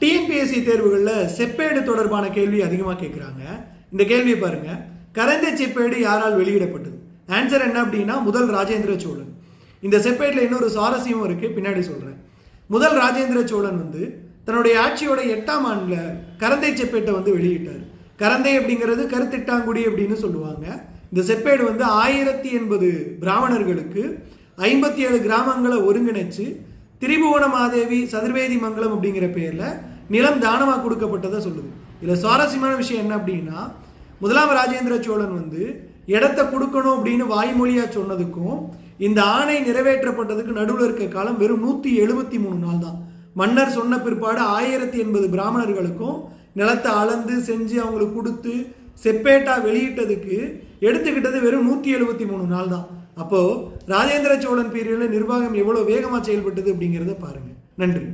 TNPSC தேர்வுகளில் செப்பேடு தொடர்பான கேள்வி அதிகமாக கேட்குறாங்க இந்த கேள்வியை பாருங்க. கரந்தை செப்பேடு யாரால் வெளியிடப்பட்டது? ஆன்சர் என்ன அப்படின்னா முதல் ராஜேந்திர சோழன். இந்த செப்பேட்டில் இன்னொரு சுவாரஸ்யமும் இருக்கு. பின்னாடி சொல்றேன். முதல் ராஜேந்திர சோழன் வந்து தன்னுடைய ஆட்சியோட எட்டாம் ஆண்டில் கரந்தை செப்பேட்டை வந்து வெளியிட்டார். கரந்தை அப்படிங்கிறது கருத்திட்டாங்குடி அப்படின்னு சொல்லுவாங்க. இந்த செப்பேடு வந்து ஆயிரத்தி எண்பது பிராமணர்களுக்கு ஐம்பத்தி ஏழு கிராமங்களை ஒருங்கிணைச்சு திரிபுவன மாதேவி சதுர்வேதி மங்கலம் அப்படிங்கிற பேரில் நிலம் தானமாக கொடுக்கப்பட்டதை சொல்லுது. இதில் சுவாரஸ்யமான விஷயம் என்ன அப்படின்னா முதலாம் ராஜேந்திர சோழன் வந்து இடத்த கொடுக்கணும் அப்படின்னு வாய்மொழியாக சொன்னதுக்கும் இந்த ஆணை நிறைவேற்றப்பட்டதுக்கு நடுவில் இருக்க காலம் வெறும் நூற்றி எழுபத்தி மூணு நாள் தான். மன்னர் சொன்ன பிற்பாடு ஆயிரத்தி எண்பது பிராமணர்களுக்கும் நிலத்தை அளந்து செஞ்சு அவங்களுக்கு கொடுத்து செப்பேட்டா வெளியிட்டதுக்கு எடுத்துக்கிட்டது வெறும் நூற்றி எழுபத்தி மூணு நாள் தான். அப்போது ராஜேந்திர சோழன் பீரியடில் நிர்வாகம் எவ்வளோ வேகமாக செயல்பட்டது அப்படிங்கிறத பாருங்கள் நன்றி.